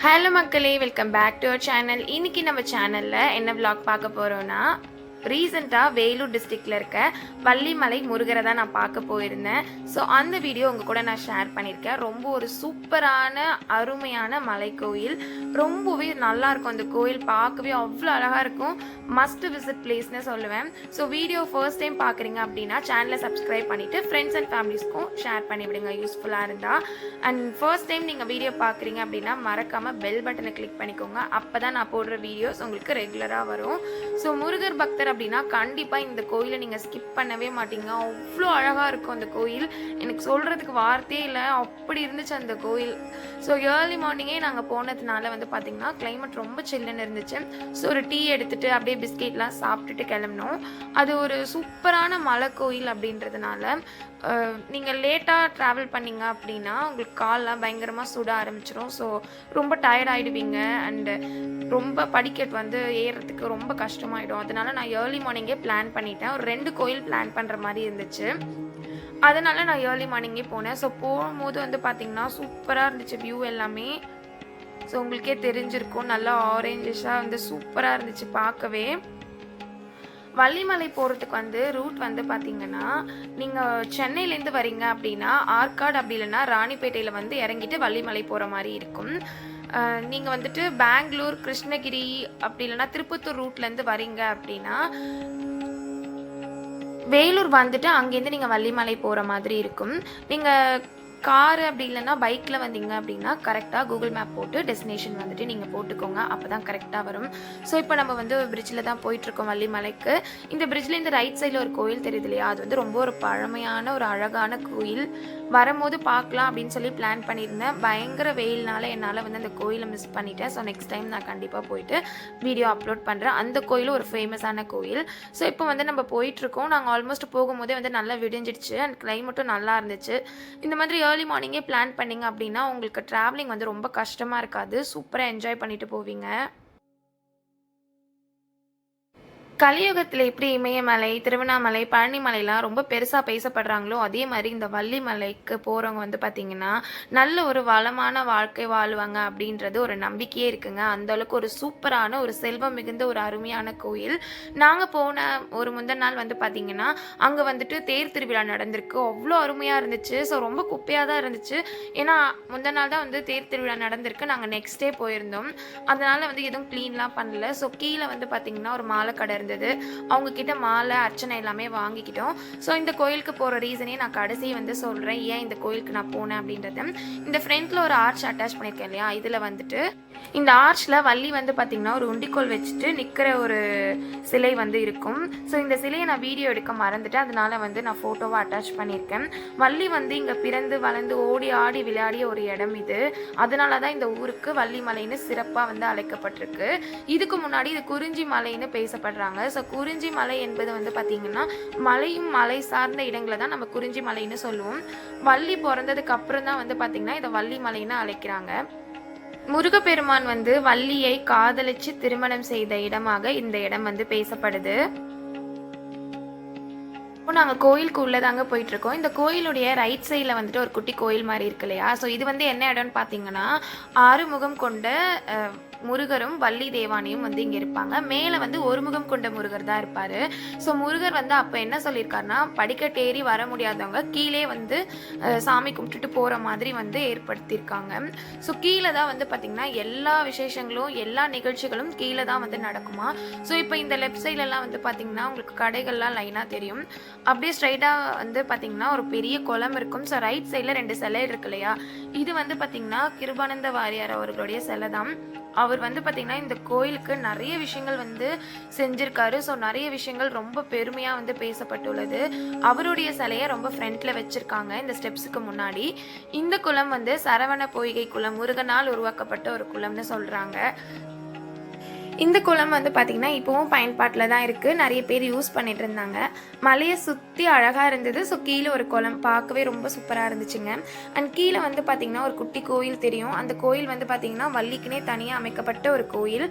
Hello மக்களே welcome back to our channel இன்னைக்கு நம்ம சேனலில் என்ன விளாக் பார்க்க போகிறோன்னா ரீசெண்டாக வேலூர் டிஸ்ட்ரிக்டில் இருக்க வள்ளிமலை முருகரை தான் நான் பார்க்க போயிருந்தேன். ஸோ அந்த வீடியோ உங்கள் கூட நான் ஷேர் பண்ணியிருக்கேன். ரொம்ப ஒரு சூப்பரான அருமையான மலை கோயில் ரொம்பவே நல்லாயிருக்கும் அந்த கோயில். பார்க்கவே அவ்வளோ அழகாக இருக்கும். மஸ்ட் விசிட் பிளேஸ்னு சொல்லுவேன். ஸோ வீடியோ ஃபர்ஸ்ட் டைம் பார்க்குறீங்க அப்படின்னா சேனலை சப்ஸ்கிரைப் பண்ணிவிட்டு ஃப்ரெண்ட்ஸ் அண்ட் ஃபேமிலிஸ்க்கும் ஷேர் பண்ணி விடுங்க. யூஸ்ஃபுல்லாக இருந்தால் அண்ட் ஃபர்ஸ்ட் டைம் நீங்கள் வீடியோ பார்க்குறீங்க அப்படின்னா மறக்காமல் பெல் பட்டனை கிளிக் பண்ணிக்கோங்க. அப்போ தான் நான் போடுற வீடியோஸ் உங்களுக்கு ரெகுலராக வரும். ஸோ முருகர் பக்தர் அப்படின்னா கண்டிப்பாக இந்த கோயிலை நீங்கள் ஸ்கிப் பண்ணவே மாட்டீங்க. அவ்வளோ அழகாக இருக்கும் அந்த கோயில். எனக்கு சொல்கிறதுக்கு வார்த்தையே இல்லை. அப்படி இருந்துச்சு அந்த கோயில். ஸோ ஏர்லி மார்னிங்கே நாங்கள் போனதுனால வந்து பார்த்திங்கன்னா கிளைமேட் ரொம்ப சில்லுன்னு இருந்துச்சு. ஸோ ஒரு டீ எடுத்துகிட்டு அப்படியே பிஸ்கெட்லாம் சாப்பிட்டுட்டு கிளம்பினோம். அது ஒரு சூப்பரான மலை கோயில் அப்படின்றதுனால நீங்கள் லேட்டாக ட்ராவல் பண்ணீங்க அப்படின்னா உங்களுக்கு கால்லாம் பயங்கரமாக சுட ஆரம்பிச்சிடும் ஸோ ரொம்ப டயர்ட் ஆகிடுவீங்க அண்டு ரொம்ப படிக்கட் வந்து ஏறுறதுக்கு ரொம்ப கஷ்டமாயிடும். அதனால நான் ஏர்லி மார்னிங்கே பிளான் பண்ணிட்டேன். ஒரு ரெண்டு கோயில் பிளான் பண்ணுற மாதிரி இருந்துச்சு. அதனால நான் ஏர்லி மார்னிங்கே போனேன். ஸோ போகும்போது வந்து பார்த்திங்கன்னா சூப்பராக இருந்துச்சு வியூ எல்லாமே. ஸோ உங்களுக்கே தெரிஞ்சிருக்கும். நல்லா ஆரேஞ்சஸாக வந்து சூப்பராக இருந்துச்சு பார்க்கவே. வள்ளிமலை போகிறதுக்கு வந்து ரூட் வந்து பார்த்தீங்கன்னா நீங்கள் சென்னையிலேருந்து வரீங்க அப்படின்னா ஆற்காடு அப்படி இல்லைன்னா ராணிப்பேட்டையில் வந்து இறங்கிட்டு வள்ளிமலை போகிற மாதிரி இருக்கும். நீங்கள் வந்துட்டு பெங்களூர் கிருஷ்ணகிரி அப்படி இல்லைன்னா திருப்பத்தூர் ரூட்லேருந்து வரீங்க அப்படின்னா வேலூர் வந்துட்டு அங்கேருந்து நீங்கள் வள்ளிமலை போகிற மாதிரி இருக்கும். நீங்கள் காரு அப்படி இல்லைன்னா பைக்கில் வந்தீங்க அப்படின்னா கரெக்டாக கூகுள் மேப் போட்டு டெஸ்டினேஷன் வந்துட்டு நீங்கள் போட்டுக்கோங்க. அப்போ தான் கரெக்டாக வரும். ஸோ இப்போ நம்ம வந்து பிரிட்ஜில் தான் போயிட்டுருக்கோம் வள்ளிமலைக்கு. இந்த பிரிட்ஜில் இந்த ரைட் சைடில் ஒரு கோயில் தெரியுது இல்லையா? அது வந்து ரொம்ப ஒரு பழமையான ஒரு அழகான கோயில். வரும்போது பார்க்கலாம் அப்படின்னு சொல்லி பிளான் பண்ணியிருந்தேன். பயங்கர வெயில்னால என்னால் வந்து அந்த கோயிலை மிஸ் பண்ணிட்டேன். ஸோ நெக்ஸ்ட் டைம் நான் கண்டிப்பாக போயிட்டு வீடியோ அப்லோட் பண்ணுறேன் அந்த கோயிலும் ஒரு ஃபேமஸான கோயில். ஸோ இப்போ வந்து நம்ம போயிட்டுருக்கோம் நாங்கள் ஆல்மோஸ்ட் போகும்போதே வந்து நல்லா விடிஞ்சிடுச்சு. அண்ட் கிளைமேட்டும் நல்லா இருந்துச்சு. இந்த மாதிரி ஏர்லி மார்னிங்கே பிளான் பண்ணிங்க அப்படின்னா உங்களுக்கு ட்ராவலிங் வந்து ரொம்ப கஷ்டமாக இருக்காது. சூப்பராக என்ஜாய் பண்ணிட்டு போவீங்க. கலியுகத்தில் எப்படி இமயமலை திருவண்ணாமலை பழனிமலைலாம் ரொம்ப பெருசாக பேசப்படுறாங்களோ அதே மாதிரி இந்த வள்ளிமலைக்கு போகிறவங்க வந்து பார்த்திங்கன்னா நல்ல ஒரு வளமான வாழ்க்கை வாழ்வாங்க அப்படின்றது ஒரு நம்பிக்கையே இருக்குங்க. அந்த அளவுக்கு ஒரு சூப்பரான ஒரு செல்வம் மிகுந்த ஒரு அருமையான கோயில். நாங்கள் போன ஒரு முந்தின நாள் வந்து பார்த்திங்கன்னா அங்கே வந்துட்டு தேர் திருவிழா நடந்திருக்கு. அவ்வளோ அருமையாக இருந்துச்சு. ஸோ ரொம்ப குப்பையாக தான் இருந்துச்சு. ஏன்னா முந்தின நாள் தான் வந்து தேர் திருவிழா நடந்திருக்கு. நாங்கள் நெக்ஸ்ட் டே போயிருந்தோம். அதனால் வந்து எதுவும் க்ளீன்லாம் பண்ணல. ஸோ கீழே வந்து பார்த்திங்கன்னா ஒரு மாலை கடை இருந்தது. அவங்க கிட்ட மாலை அர்ச்சனை எல்லாமே வாங்கிக்கிட்டோம். ஸோ இந்த கோயிலுக்கு போகிற ரீசனே நான் கடைசி வந்து சொல்கிறேன் ஏன் இந்த கோயிலுக்கு நான் போனேன் அப்படின்றது. இந்த ஃப்ரண்ட்டில் ஒரு ஆர்ச் அட்டாச் பண்ணியிருக்கேன் இல்லையா? இதில் வந்துட்டு இந்த ஆர்ச்சில் வள்ளி வந்து பார்த்திங்கன்னா ஒரு உண்டிக்கோல் வச்சுட்டு நிற்கிற ஒரு சிலை வந்து இருக்கும். ஸோ இந்த சிலையை நான் வீடியோ எடுக்க மறந்துட்டு அதனால வந்து நான் ஃபோட்டோவை அட்டாச் பண்ணியிருக்கேன். வள்ளி வந்து இங்கே பிறந்து வளர்ந்து ஓடி ஆடி விளையாடிய ஒரு இடம் இது. அதனால தான் இந்த ஊருக்கு வள்ளி மலைன்னு சிறப்பாக வந்து அழைக்கப்பட்டிருக்கு. இதுக்கு முன்னாடி இது குறிஞ்சி மலைன்னு பேசப்படுறாங்க. ஸோ குறிஞ்சி மலை என்பது வந்து பார்த்திங்கன்னா மலையும் மலை சார்ந்த இடங்களை தான் நம்ம குறிஞ்சி மலைன்னு சொல்லுவோம். வள்ளி பிறந்ததுக்கு அப்புறம் தான் வந்து பார்த்திங்கன்னா இதை வள்ளி மலைன்னு அழைக்கிறாங்க. முருகப்பெருமான் வந்து வள்ளியை காதலிச்சு திருமணம் செய்த இடமாக இந்த இடம் வந்து பேசப்படுது. இப்போ நாங்கள் கோயிலுக்கு உள்ளே தாங்க போயிட்டுருக்கோம். இந்த கோயிலுடைய ரைட் சைடில் வந்துட்டு ஒரு குட்டி கோயில் மாதிரி இருக்கு இல்லையா? ஸோ இது வந்து என்ன இடம்னு பார்த்தீங்கன்னா ஆறுமுகம் கொண்ட முருகரும் வள்ளி தேவானையும் வந்து இங்கே இருப்பாங்க. மேலே வந்து ஒரு முகம் கொண்ட முருகர் தான் இருப்பார். ஸோ முருகர் வந்து அப்போ என்ன சொல்லியிருக்காருன்னா படிக்கட்டேறி வர முடியாதவங்க கீழே வந்து சாமி கும்பிட்டுட்டு போகிற மாதிரி வந்து ஏற்படுத்தியிருக்காங்க. ஸோ கீழே தான் வந்து பார்த்திங்கன்னா எல்லா விசேஷங்களும் எல்லா நிகழ்ச்சிகளும் கீழே தான் வந்து நடக்குமா? ஸோ இப்போ இந்த லெஃப்ட் சைட்லலாம் வந்து பார்த்திங்கன்னா உங்களுக்கு கடைகள்லாம் லைனாக தெரியும். அப்படியே ஸ்ட்ரைட்டாக வந்து பார்த்திங்கன்னா ஒரு பெரிய குளம் இருக்கும். ஸோ ரைட் சைடில் ரெண்டு சிலை இருக்கு இல்லையா? இது வந்து பார்த்திங்கன்னா கிருபானந்த வாரியார் அவர்களுடைய சிலை தான் அவர் அவர் வந்து பார்த்திங்கன்னா இந்த கோயிலுக்கு நிறைய விஷயங்கள் வந்து செஞ்சிருக்காரு. ஸோ நிறைய விஷயங்கள் ரொம்ப பெருமையாக வந்து பேசப்பட்டுள்ளது. அவருடைய சிலையை ரொம்ப ஃப்ரண்ட்டில் வச்சுருக்காங்க இந்த ஸ்டெப்ஸுக்கு முன்னாடி. இந்த குளம் வந்து சரவண பொய்கை குளம் முருகனால் உருவாக்கப்பட்ட ஒரு குளம்னு சொல்கிறாங்க இந்த குளம் வந்து பார்த்திங்கன்னா இப்போவும் பயன்பாட்டில் தான் இருக்குது நிறைய பேர் யூஸ் பண்ணிட்டு இருந்தாங்க. மலையை சுற்றி அழகாக இருந்தது. ஸோ கீழே ஒரு குளம். பார்க்கவே ரொம்ப சூப்பராக இருந்துச்சுங்க. அண்ட் கீழே வந்து பார்த்திங்கன்னா ஒரு குட்டி கோயில் தெரியும். அந்த கோயில் வந்து பார்த்திங்கன்னா வள்ளிக்குனே தனியாக அமைக்கப்பட்ட ஒரு கோயில்.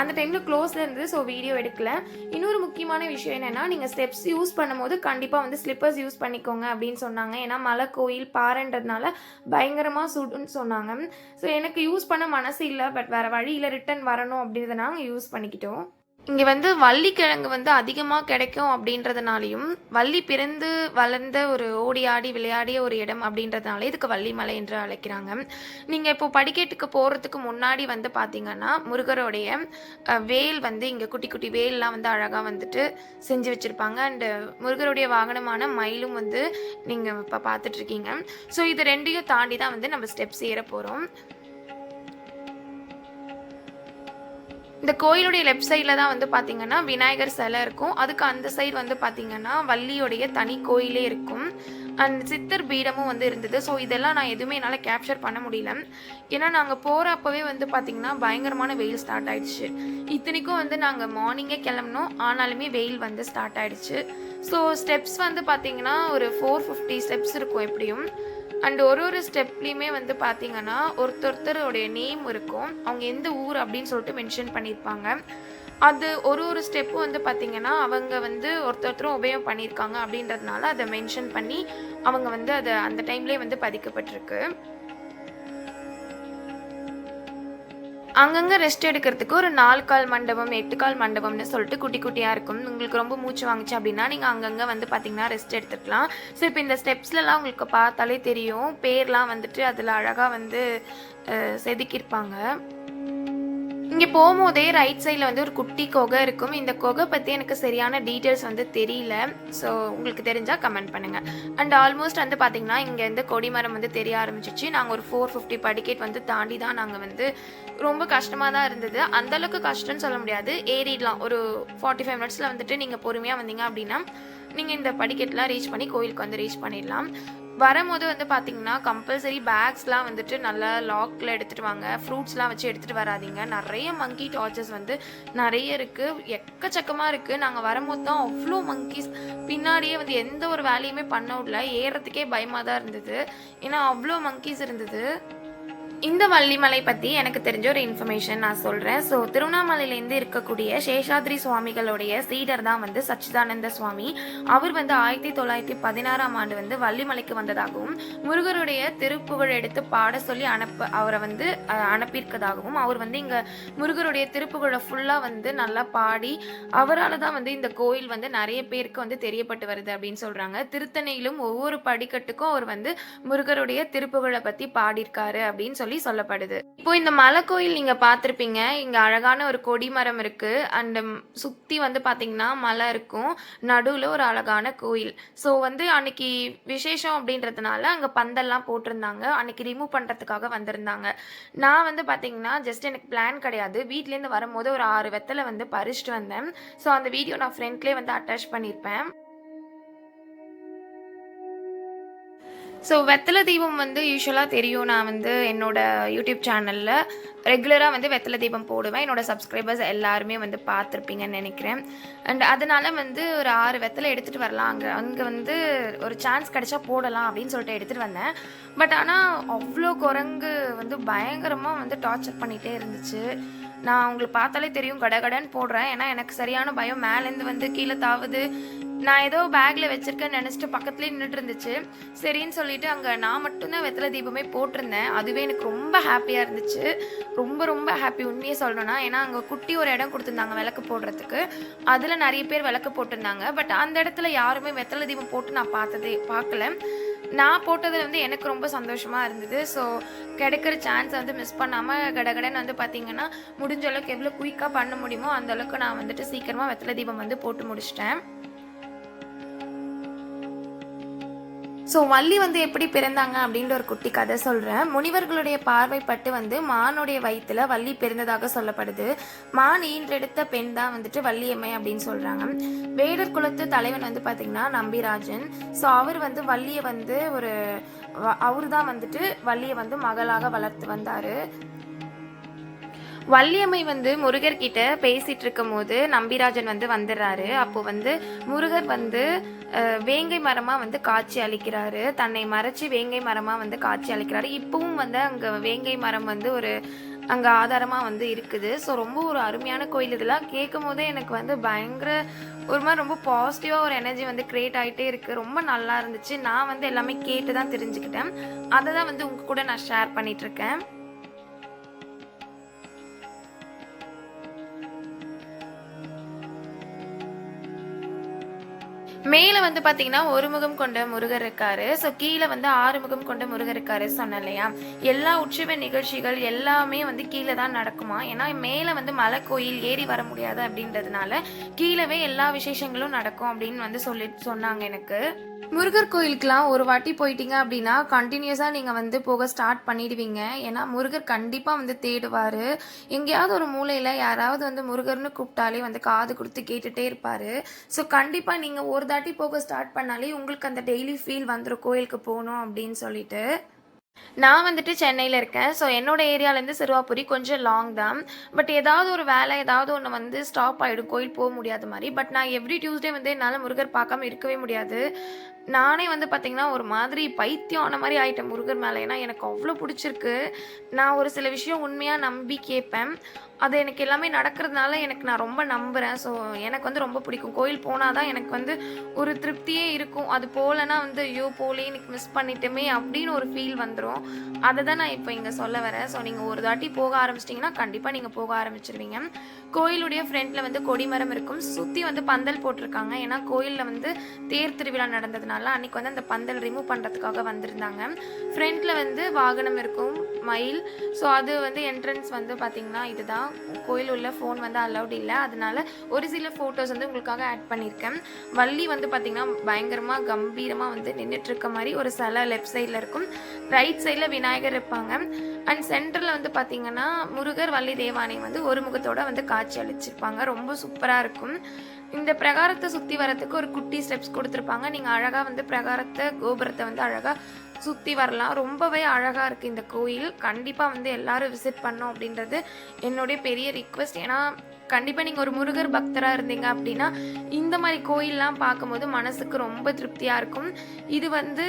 அந்த டைமில் க்ளோஸில் இருந்தது ஸோ வீடியோ எடுக்கல. இன்னொரு முக்கியமான விஷயம் என்னென்னா நீங்கள் ஸ்டெப்ஸ் யூஸ் பண்ணும்போது கண்டிப்பாக வந்து ஸ்லிப்பர்ஸ் யூஸ் பண்ணிக்கோங்க அப்படின்னு சொன்னாங்க. ஏன்னா மலை கோயில் பாறைன்றதுனால பயங்கரமாக சுடுன்னு சொன்னாங்க. ஸோ எனக்கு யூஸ் பண்ண மனசு இல்லை பட் வேறு வழியில் ரிட்டன் வரணும் அப்படின்றத நாங்கள் யூஸ் பண்ணிக்கிட்டோம். இங்கே வந்து வள்ளிக்கிழங்கு வந்து அதிகமாக கிடைக்கும் அப்படின்றதுனாலையும் வள்ளி பிறந்து வளர்ந்த ஒரு ஓடி ஆடி விளையாடிய ஒரு இடம் அப்படின்றதுனால இதுக்கு வள்ளிமலை என்று அழைக்கிறாங்க. நீங்கள் இப்போ படிக்கட்டுக்கு போகிறதுக்கு முன்னாடி வந்து பார்த்தீங்கன்னா முருகருடைய வேல் வந்து இங்கே குட்டி குட்டி வேல்லாம் வந்து அழகாக வந்துட்டு செஞ்சு வச்சுருப்பாங்க. அண்டு முருகருடைய வாகனமான மயிலும் வந்து நீங்கள் இப்போ பார்த்துட்ருக்கீங்க ஸோ இது ரெண்டையும் தாண்டி தான் வந்து நம்ம ஸ்டெப்ஸ் ஏற போகிறோம் இந்த கோயிலுடைய லெஃப்ட் சைடில் தான் வந்து பார்த்தீங்கன்னா விநாயகர் சிலை இருக்கும். அதுக்கு அந்த சைடு வந்து பார்த்தீங்கன்னா வள்ளியோடைய தனி கோயிலே இருக்கும். அண்ட் சித்தர் பீடமும் வந்து இருந்தது. ஸோ இதெல்லாம் நான் எதுவுமே என்னால் கேப்சர் பண்ண முடியல. ஏன்னா நாங்கள் போகிறப்பவே வந்து பார்த்திங்கன்னா பயங்கரமான வெயில் ஸ்டார்ட் ஆயிடுச்சு. இத்தனைக்கும் வந்து நாங்கள் மார்னிங்கே கிளம்புனோம். ஆனாலுமே வெயில் வந்து ஸ்டார்ட் ஆயிடுச்சு. ஸோ ஸ்டெப்ஸ் வந்து பார்த்திங்கன்னா ஒரு ஃபோர் ஃபிஃப்டி ஸ்டெப்ஸ் இருக்கும் எப்படியும். அண்ட் ஒரு ஒரு ஸ்டெப்லேயுமே வந்து பார்த்தீங்கன்னா ஒருத்தொருத்தருடைய நேம் இருக்கும். அவங்க எந்த ஊர் அப்படின்னு சொல்லிட்டு மென்ஷன் பண்ணியிருப்பாங்க. அது ஒரு ஒரு ஸ்டெப்பும் வந்து பார்த்தீங்கன்னா அவங்க வந்து ஒருத்தொருத்தரும் உபயோகம் பண்ணியிருக்காங்க அப்படின்றதுனால அதை மென்ஷன் பண்ணி அவங்க வந்து அதை அந்த டைம்லேயே வந்து பதிக்கப்பட்டிருக்கு. அங்கங்கே ரெஸ்ட் எடுக்கிறதுக்கு ஒரு நாலு கால் மண்டபம் எட்டு கால் மண்டபம்னு சொல்லிட்டு குட்டி குட்டியாக இருக்கும். உங்களுக்கு ரொம்ப மூச்சு வாங்குச்சு அப்படின்னா நீங்கள் அங்கங்கே வந்து பார்த்தீங்கன்னா ரெஸ்ட் எடுத்துக்கலாம். ஸோ இப்போ இந்த ஸ்டெப்ஸ்லலாம் உங்களுக்கு பார்த்தாலே தெரியும். பேர்லாம் வந்துட்டு அதில் அழகாக வந்து செதுக்கியிருப்பாங்க. இங்கே போகும்போதே ரைட் சைடில் வந்து ஒரு குட்டி கொகை இருக்கும். இந்த கொகை பற்றி எனக்கு சரியான டீட்டெயில்ஸ் வந்து தெரியல. ஸோ உங்களுக்கு தெரிஞ்சால் கமெண்ட் பண்ணுங்கள் அண்ட் ஆல்மோஸ்ட் வந்து பார்த்தீங்கன்னா இங்கேருந்து கொடிமரம் வந்து தெரிய ஆரம்பிச்சிச்சு. நாங்கள் ஒரு ஃபோர் ஃபிஃப்டி படிக்கேட் வந்து தாண்டி தான் நாங்கள் வந்து ரொம்ப கஷ்டமாக தான் இருந்தது. அந்தளவுக்கு கஷ்டம்னு சொல்ல முடியாது. ஏறிடலாம். ஒரு ஃபார்ட்டி ஃபைவ் மினிட்ஸில் வந்துட்டு நீங்கள் பொறுமையாக வந்தீங்க அப்படின்னா நீங்கள் இந்த படிக்கெட்லாம் ரீச் பண்ணி கோயிலுக்கு வந்து ரீச் பண்ணிடலாம். வரும்போது வந்து பார்த்தீங்கன்னா கம்பல்சரி பேக்ஸ்லாம் வந்துட்டு நல்லா லாக்கில் எடுத்துகிட்டு வாங்க. ஃப்ரூட்ஸ்லாம் வச்சு எடுத்துகிட்டு வராதீங்க. நிறைய மங்கி டார்ச்சஸ் வந்து நிறைய இருக்குது எக்கச்சக்கமாக இருக்குது நாங்கள் வரும்போது தான் அவ்வளோ மங்கீஸ் பின்னாடியே வந்து எந்த ஒரு வேலையுமே பண்ண விடல. ஏறுறதுக்கே பயமாக தான் இருந்தது. ஏன்னா அவ்வளோ மங்கீஸ் இருந்தது. இந்த வள்ளிமலை பற்றி எனக்கு தெரிஞ்ச ஒரு இன்ஃபர்மேஷன் நான் சொல்கிறேன் ஸோ திருவண்ணாமலையிலேருந்து இருக்கக்கூடிய சேஷாத்ரி சுவாமிகளுடைய சீடர் தான் வந்து சச்சிதானந்த சுவாமி. அவர் வந்து ஆயிரத்தி தொள்ளாயிரத்தி பதினாறாம் ஆண்டு வந்து வள்ளிமலைக்கு வந்ததாகவும் முருகருடைய திருப்புகழ் எடுத்து பாட சொல்லி அனுப்ப அவரை வந்து அனுப்பியிருக்கதாகவும் அவர் வந்து இங்கே முருகருடைய திருப்புகழை ஃபுல்லாக வந்து நல்லா பாடி அவரால் தான் வந்து இந்த கோயில் வந்து நிறைய பேருக்கு வந்து தெரியப்பட்டு வருது அப்படின்னு சொல்கிறாங்க திருத்தணியிலும் ஒவ்வொரு படிக்கட்டுக்கும் அவர் வந்து முருகருடைய திருப்புகழை பற்றி பாடியிருக்காரு அப்படின்னு சொல்லி சொல்லப்படுது. இப்போ இந்த மலை கோயில் நீங்கள் பார்த்துருப்பீங்க. இங்கே அழகான ஒரு கொடி மரம் இருக்கு. அண்ட் சுற்றி வந்து பார்த்தீங்கன்னா மலை இருக்கும். நடுவில் ஒரு அழகான கோயில். ஸோ வந்து அன்னைக்கு விசேஷம் அப்படின்றதுனால அங்கே பந்தல்லாம் போட்டிருந்தாங்க. அன்னைக்கு ரிமூவ் பண்ணுறதுக்காக வந்திருந்தாங்க. நான் வந்து பாத்தீங்கன்னா ஜஸ்ட் எனக்கு பிளான் கிடையாது. வீட்லேருந்து வரும்போது ஒரு ஆறு வெத்தலை வந்து பறிச்சுட்டு வந்தேன். ஸோ அந்த வீடியோ நான் ஃப்ரெண்ட்லேயே வந்து அட்டாச் பண்ணியிருப்பேன் ஸோ வெத்தலை தீபம் வந்து யூஸ்வலாக தெரியும். நான் வந்து என்னோடய யூடியூப் சேனலில் ரெகுலராக வந்து வெத்தலை தீபம் போடுவேன். என்னோடய சப்ஸ்கிரைபர்ஸ் எல்லாருமே வந்து பார்த்துருப்பீங்கன்னு நினைக்கிறேன். அண்ட் அதனால் வந்து ஒரு ஆறு வெத்தலை எடுத்துகிட்டு வரலாம். அங்கே அங்கே வந்து ஒரு சான்ஸ் கிடைச்சா போடலாம் அப்படின்னு சொல்லிட்டு எடுத்துகிட்டு வந்தேன். பட் ஆனால் அவ்வளோ குரங்கு வந்து பயங்கரமாக வந்து டார்ச்சர் பண்ணிகிட்டே இருந்துச்சு. நான் உங்களுக்கு பார்த்தாலே தெரியும் கடகடன்னு போடுறேன். ஏன்னா எனக்கு சரியான பயம். மேலேருந்து வந்து கீழே தாவுது. நான் ஏதோ பேக்கில் வச்சிருக்கேன்னு நினச்சிட்டு பக்கத்துலேயே நின்றுட்டு இருந்துச்சு. சரின்னு சொல்லிட்டு அங்கே நான் மட்டும்தான் வெத்தலை தீபமே போட்டிருந்தேன். அதுவே எனக்கு ரொம்ப ஹாப்பியாக இருந்துச்சு. ரொம்ப ரொம்ப ஹாப்பி உண்மையை சொல்லணும்னா ஏன்னா அங்கே குட்டி ஒரு இடம் கொடுத்துருந்தாங்க விளக்கு போடுறதுக்கு. அதில் நிறைய பேர் விளக்கு போட்டிருந்தாங்க. பட் அந்த இடத்துல யாருமே வெத்தலை தீபம் போட்டு நான் பார்த்ததே பார்க்கல. நான் போட்டது வந்து எனக்கு ரொம்ப சந்தோஷமாக இருந்தது. ஸோ கிடைக்கிற சான்ஸ் வந்து மிஸ் பண்ணாமல் கடகடன்னு வந்து பார்த்தீங்கன்னா முடிஞ்ச அளவுக்கு எவ்வளோ குயிக்காக பண்ண முடியுமோ அந்த அளவுக்கு நான் வந்துட்டு சீக்கிரமாக வெத்தலை தீபம் வந்து போட்டு முடிச்சிட்டேன். ஸோ வள்ளி வந்து எப்படி பிறந்தாங்க அப்படின்ற ஒரு குட்டி கதை சொல்கிறேன் முனிவர்களுடைய பார்வைப்பட்டு வந்து மானுடைய வயிற்றுல வள்ளி பிறந்ததாக சொல்லப்படுது. மான் ஈன்றெடுத்த பெண் தான் வந்துட்டு வள்ளியம்மை அப்படின்னு சொல்கிறாங்க வேடர் குலத்து தலைவன் வந்து பார்த்திங்கன்னா நம்பிராஜன். ஸோ அவர் வந்து வள்ளியை வந்து ஒரு அவர் தான் வந்துட்டு வள்ளியை வந்து மகளாக வளர்த்து வந்தார். வள்ளியம்மை வந்து முருகர்கிட்ட பேசிட்டு இருக்கும் போது நம்பிராஜன் வந்து வந்துடுறாரு. அப்போ வந்து முருகர் வந்து வேங்கை மரமா வந்து காட்சி அளிக்கிறாரு. தன்னை மறைச்சு வேங்கை மரமா வந்து காட்சி அளிக்கிறாரு. இப்பவும் வந்து அங்க வேங்கை மரம் வந்து ஒரு அங்க ஆதாரமா வந்து இருக்குது. ஸோ ரொம்ப ஒரு அருமையான கோயில் இதெல்லாம் கேட்கும் போதே எனக்கு வந்து பயங்கர ஒரு மாதிரி ரொம்ப பாசிட்டிவாக ஒரு எனர்ஜி வந்து க்ரியேட் ஆகிட்டே இருக்குது ரொம்ப நல்லா இருந்துச்சு. நான் வந்து எல்லாமே கேட்டு தான் தெரிஞ்சுக்கிட்டேன். அதை தான் வந்து உங்க கூட நான் ஷேர் பண்ணிகிட்ருக்கேன் மேலே வந்து பார்த்தீங்கன்னா ஒரு முகம் கொண்ட முருகர் இருக்காரு. ஸோ கீழே வந்து ஆறு முகம் கொண்ட முருகர் இருக்காரு சொன்னேன் இல்லையா? எல்லா உற்சவ நிகழ்ச்சிகள் எல்லாமே வந்து கீழே தான் நடக்குமா? ஏன்னா மேலே வந்து மலை கோயில் ஏறி வர முடியாது அப்படின்றதுனால கீழவே எல்லா விசேஷங்களும் நடக்கும் அப்படின்னு வந்து சொல்லி சொன்னாங்க எனக்கு. முருகர் கோயிலுக்கெலாம் ஒரு வாட்டி போயிட்டீங்க அப்படின்னா கண்டினியூஸாக நீங்கள் வந்து போக ஸ்டார்ட் பண்ணிடுவீங்க. ஏன்னா முருகர் கண்டிப்பாக வந்து தேடுவார். எங்கேயாவது ஒரு மூலையில் யாராவது வந்து முருகர்னு கூப்பிட்டாலே வந்து காது கொடுத்து கேட்டுகிட்டே இருப்பார். ஸோ கண்டிப்பாக நீங்கள் ஒரு தாட்டி போக ஸ்டார்ட் பண்ணாலே உங்களுக்கு அந்த டெய்லி ஃபீல் வந்துடும் கோயிலுக்கு போகணும் அப்படின்னு சொல்லிட்டு. நான் வந்துட்டு சென்னையில் இருக்கேன். ஸோ என்னோட ஏரியாலேருந்து சிறுவாபுரி கொஞ்சம் லாங் தான். பட் ஏதாவது ஒரு வேலை ஏதாவது ஒன்று வந்து ஸ்டாப் ஆகிடும் கோயில் போக முடியாத மாதிரி. பட் நான் எவ்ரி டியூஸ்டே வந்து என்னால் முருகர் பார்க்காம இருக்கவே முடியாது. நானே வந்து பார்த்திங்கன்னா ஒரு மாதிரி பைத்தியம் ஆன மாதிரி ஆயிட்டேன் முருகர் மேலே. ஏன்னா எனக்கு அவ்வளோ பிடிச்சிருக்கு. நான் ஒரு சில விஷயம் உண்மையாக நம்பி கேட்பேன். அது எனக்கு எல்லாமே நடக்கிறதுனால எனக்கு நான் ரொம்ப நம்புகிறேன் ஸோ எனக்கு வந்து ரொம்ப பிடிக்கும். கோயில் போனால் தான் எனக்கு வந்து ஒரு திருப்தியே இருக்கும். அது போகலன்னா வந்து ஐயோ போலே எனக்கு மிஸ் பண்ணிட்டோமே அப்படின்னு ஒரு ஃபீல் வந்துடும் அதை தான் நான் இப்போ இங்கே சொல்ல வரேன். ஸோ நீங்கள் ஒரு தாட்டி போக ஆரம்பிச்சிட்டிங்கன்னா கண்டிப்பாக நீங்கள் போக ஆரம்பிச்சிருவீங்க. கோயிலுடைய ஃப்ரண்ட்டில் வந்து கொடிமரம் இருக்கும். சுற்றி வந்து பந்தல் போட்டிருக்காங்க. ஏன்னா கோயிலில் வந்து தேர் திருவிழா நடந்ததுனால அன்றைக்கி வந்து அந்த பந்தல் ரிமூவ் பண்ணுறதுக்காக வந்திருந்தாங்க. ஃப்ரண்ட்டில் வந்து வாகனம் இருக்கும் மயில். ஸோ அது வந்து என்ட்ரன்ஸ் வந்து பார்த்திங்கன்னா இதுதான். கோயில் உள்ள ஃபோன் வந்து அலௌட் இல்லை. அதனால ஒரு சில ஃபோட்டோஸ் வந்து உங்களுக்காக ஆட் பண்ணியிருக்கேன் வள்ளி வந்து பார்த்திங்கன்னா பயங்கரமாக கம்பீரமாக வந்து நின்றுட்டு இருக்க மாதிரி ஒரு சிலை லெஃப்ட் சைடில் இருக்கும். ரைட் சைடில் விநாயகர் இருப்பாங்க. அண்ட் சென்டரில் வந்து பார்த்திங்கன்னா முருகர் வள்ளி தேவானை வந்து ஒரு முகத்தோடு வந்து காட்சி அளிச்சிருப்பாங்க. ரொம்ப சூப்பராக இருக்கும். இந்த பிரகாரத்தை சுற்றி வரத்துக்கு ஒரு குட்டி ஸ்டெப்ஸ் கொடுத்துருப்பாங்க. நீங்கள் அழகாக வந்து பிரகாரத்தை கோபுரத்தை வந்து அழகாக சுற்றி வரலாம். ரொம்பவே அழகாக இருக்குது இந்த கோயில். கண்டிப்பாக வந்து எல்லாரும் விசிட் பண்ணோம் அப்படின்றது என்னுடைய பெரிய ரிக்வெஸ்ட் ஏன்னா கண்டிப்பாக நீங்கள் ஒரு முருகர் பக்தராக இருந்தீங்க அப்படின்னா இந்த மாதிரி கோயிலெலாம் பார்க்கும்போது மனசுக்கு ரொம்ப திருப்தியாக இருக்கும். இது வந்து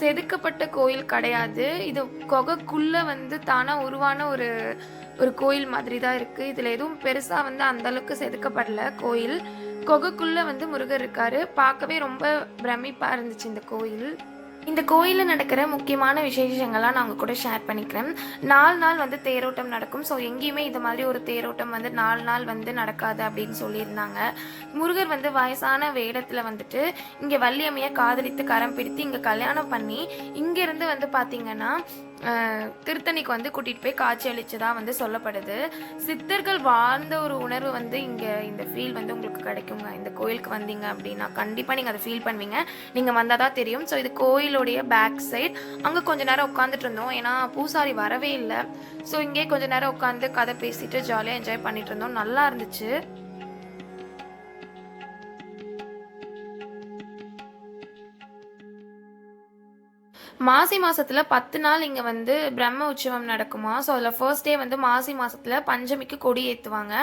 செதுக்கப்பட்ட கோயில் கிடையாது. இது கொகைக்குள்ளே வந்து தானாக உருவான ஒரு ஒரு கோயில் மாதிரி தான் இருக்குது இதில் எதுவும் பெருசாக வந்து அந்த அளவுக்கு செதுக்கப்படல. கோயில். கொகைக்குள்ளே வந்து முருகர் இருக்காரு. பார்க்கவே ரொம்ப பிரமிப்பாக இருந்துச்சு இந்த கோயில். இந்த கோயிலில் நடக்கிற முக்கியமான விசேஷங்கள்லாம் நான் உங்கள் கூட ஷேர் பண்ணிக்கிறேன். நாலு நாள் வந்து தேரோட்டம் நடக்கும். ஸோ எங்கேயுமே இது மாதிரி ஒரு தேரோட்டம் வந்து நாலு நாள் வந்து நடக்காது அப்படின்னு சொல்லியிருந்தாங்க. முருகர் வந்து வயசான வேடத்தில் வந்துட்டு இங்கே வள்ளியம்மையை காதலித்து கரம் பிடித்து இங்கே கல்யாணம் பண்ணி இங்கேருந்து வந்து பார்த்திங்கன்னா திருத்தணிக்கு வந்து கூட்டிகிட்டு போய் காட்சி அளிச்சதா வந்து சொல்லப்படுது. சித்தர்கள் வாழ்ந்த ஒரு உணர்வு வந்து இங்கே இந்த ஃபீல் வந்து உங்களுக்கு கிடைக்குங்க. இந்த கோயிலுக்கு வந்தீங்க அப்படின்னா கண்டிப்பாக நீங்கள் அதை ஃபீல் பண்ணுவீங்க. நீங்கள் வந்தால் தான் தெரியும். ஸோ இது கோயிலுடைய பேக் சைட் அங்கே கொஞ்ச நேரம் உட்காந்துட்டு இருந்தோம். ஏன்னா பூசாரி வரவே இல்லை. ஸோ இங்கே கொஞ்ச நேரம் உட்காந்து கதை பேசிட்டு ஜாலியாக என்ஜாய் பண்ணிட்டு இருந்தோம். நல்லா இருந்துச்சு. மாசி மாசத்துல பத்து நாள் இங்க வந்து பிரம்ம உற்சவம் நடக்குமா? ஸோ அதில் ஃபர்ஸ்ட் டே வந்து மாசி மாசத்துல பஞ்சமிக்கு கொடி ஏற்றுவாங்க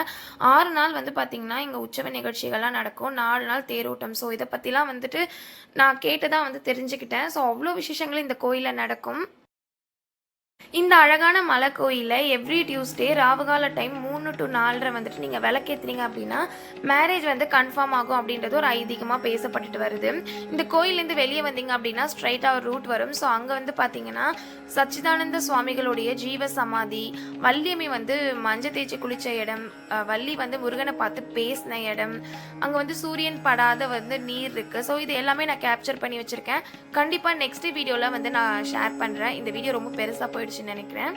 ஆறு நாள் வந்து பார்த்திங்கன்னா இங்க உற்சவ நிகழ்ச்சிகள்லாம் நடக்கும். நாலு நாள் தேரோட்டம். ஸோ இதை பத்திலாம் வந்துட்டு நான் கேட்டுதான் வந்து தெரிஞ்சுக்கிட்டேன். ஸோ அவ்வளோ விசேஷங்கள் இந்த கோயிலில் நடக்கும். இந்த அழகான மலை கோயிலில் எவ்ரி டியூஸ்டே ராவுகால டைம் மூணு டு நாலரை வந்துட்டு நீங்கள் விளக்கேற்றுனீங்க அப்படின்னா மேரேஜ் வந்து கன்ஃபார்ம் ஆகும் அப்படின்றது ஒரு ஐதீகமாக பேசப்பட்டுட்டு வருது. இந்த கோயிலேருந்து வெளியே வந்தீங்க அப்படின்னா ஸ்ட்ரைட்டாக ஒரு ரூட் வரும். ஸோ அங்கே வந்து பார்த்தீங்கன்னா சச்சிதானந்த சுவாமிகளுடைய ஜீவ சமாதி வள்ளியம்மை வந்து மஞ்சள் தேய்ச்சி குளிச்ச இடம் வள்ளி வந்து முருகனை பார்த்து பேசின இடம் அங்கே வந்து சூரியன் படாத வந்து நீர் இருக்குது ஸோ இது எல்லாமே நான் கேப்சர் பண்ணி வச்சுருக்கேன். கண்டிப்பாக நெக்ஸ்ட் வீடியோவில் வந்து நான் ஷேர் பண்ணுறேன் இந்த வீடியோ ரொம்ப பெருசாக போயிடுச்சுன்னு நினைக்கிறேன்.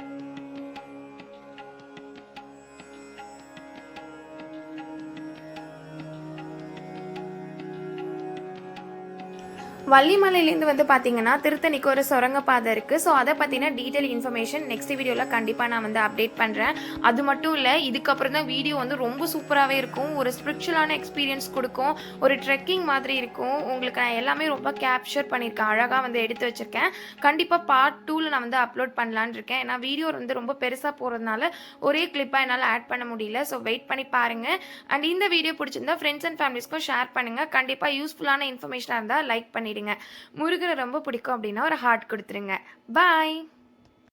வள்ளிமலையிலேருந்து வந்து பார்த்தீங்கன்னா திருத்தணிக்கு ஒரு சுரங்கப்பாதை இருக்குது ஸோ அதை பற்றின டீட்டெயில் இன்ஃபர்மேஷன் நெக்ஸ்ட் வீடியோவில் கண்டிப்பாக நான் வந்து அப்டேட் பண்ணுறேன் அது மட்டும் இல்லை இதுக்கப்புறம் தான் வீடியோ வந்து ரொம்ப சூப்பராகவே இருக்கும். ஒரு ஸ்பிரிச்சுவலான எக்ஸ்பீரியன்ஸ் கொடுக்கும். ஒரு ட்ரெக்கிங் மாதிரி இருக்கும். உங்களுக்கு நான் எல்லாமே ரொம்ப கேப்சர் பண்ணியிருக்கேன். அழகாக வந்து எடுத்து வச்சுருக்கேன். கண்டிப்பாக பார்ட் டூவில் நான் வந்து அப்லோட் பண்ணலான்னு இருக்கேன். ஏன்னா வீடியோ வந்து ரொம்ப பெருசாக போகிறதுனால ஒரே கிளிப்பாக என்னால் ஆட் பண்ண முடியல. ஸோ வெயிட் பண்ணி பாருங்கள் அண்ட் இந்த வீடியோ பிடிச்சிருந்தா ஃப்ரெண்ட்ஸ் அண்ட் ஃபேமிலிஸ்க்கும் ஷேர் பண்ணுங்கள் கண்டிப்பாக யூஸ்ஃபுல்லான இன்ஃபர்மேஷனாக இருந்தால் லைக் பண்ணிடுங்க முருகரை ரொம்ப பிடிக்கும் அப்படின்னா ஒரு ஹார்ட் கொடுத்துருங்க. பாய்